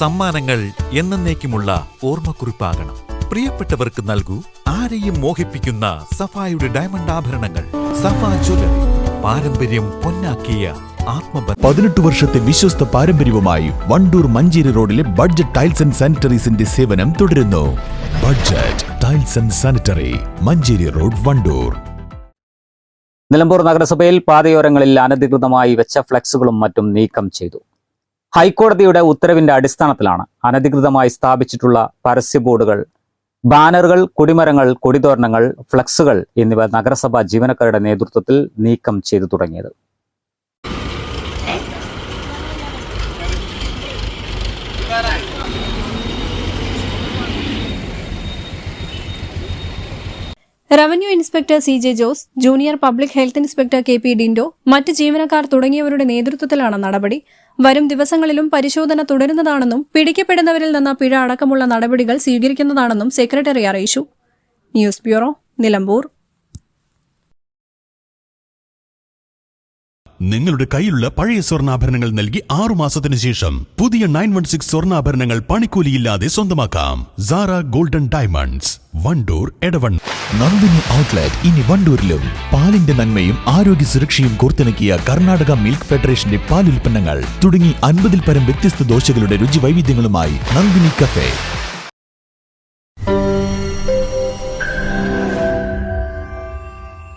സമ്മാനങ്ങൾ എന്നേക്കുമുള്ള ഓർമ്മക്കുറിപ്പാകണം. പ്രിയപ്പെട്ടവർക്ക് നൽകൂ ആരെയും മോഹിപ്പിക്കുന്ന സഫായുടെ ഡയമണ്ട് ആഭരണങ്ങൾ. സഫ ജ്വല്ലറി പാരമ്പര്യം പൊന്നാക്കിയ ആത്മബന്ധം. പതിനെട്ട് വർഷത്തെ വിശ്വസ്ത പാരമ്പര്യവുമായി വണ്ടൂർ മഞ്ചേരി റോഡിലെ ബഡ്ജറ്റ് ടൈൽസ് ആൻഡ് സാനിറ്ററീസിന്റെ സേവനം തുടരുന്നു. Budget tiles and sanitary Manjeri road Wandoor. Nilambur നഗരസഭയിൽ പാതയോരങ്ങളിൽ അനധികൃതമായി വെച്ച ഫ്ലക്സുകളും മറ്റും നീക്കം ചെയ്തു. ഹൈക്കോടതിയുടെ ഉത്തരവിന്റെ അടിസ്ഥാനത്തിലാണ് അനധികൃതമായി സ്ഥാപിച്ചിട്ടുള്ള പരസ്യ ബോർഡുകൾ ബാനറുകൾ കൊടിമരങ്ങൾ കൊടിതോരണങ്ങൾ ഫ്ലക്സുകൾ എന്നിവ നഗരസഭാ ജീവനക്കാരുടെ നേതൃത്വത്തിൽ നീക്കം ചെയ്തു തുടങ്ങിയത്. Revenue inspector C J Jose junior public health inspector K P Dindo മറ്റ് ജീവനക്കാർ തുടങ്ങിയവരുടെ നേതൃത്വത്തിലാണ് നടപടി. വരും ദിവസങ്ങളിലും പരിശോധന തുടരുന്നതാണെന്നും പിടിക്കപ്പെടുന്നവരിൽ നിന്ന് പിഴ അടക്കമുള്ള നടപടികൾ സ്വീകരിക്കുന്നതാണെന്നും സെക്രട്ടറി അറിയിച്ചു. News bureau Nilambur. നിങ്ങളുടെ കയ്യിലുള്ള പഴയ സ്വർണാഭരണങ്ങൾ നൽകി ആറു മാസത്തിന് ശേഷം പുതിയ നയൻ വൺ സിക്സ് സ്വർണാഭരണങ്ങൾ പണിക്കൂലിയില്ലാതെ സ്വന്തമാക്കാം. സാറ ഗോൾഡൻ ഡയമണ്ട്സ് വണ്ടൂർ എടവൺ. നന്ദിനി ഔട്ട്ലെറ്റ് ഇനി വണ്ടൂരിലും. പാലിന്റെ നന്മയും ആരോഗ്യ സുരക്ഷയും കോർത്തിണക്കിയ കർണാടക മിൽക്ക് ഫെഡറേഷന്റെ പാലുൽപ്പന്നങ്ങൾ തുടങ്ങി അൻപതിൽ പരം വ്യത്യസ്ത ദോശകളുടെ രുചി വൈവിധ്യങ്ങളുമായി നന്ദിനി കഫേ.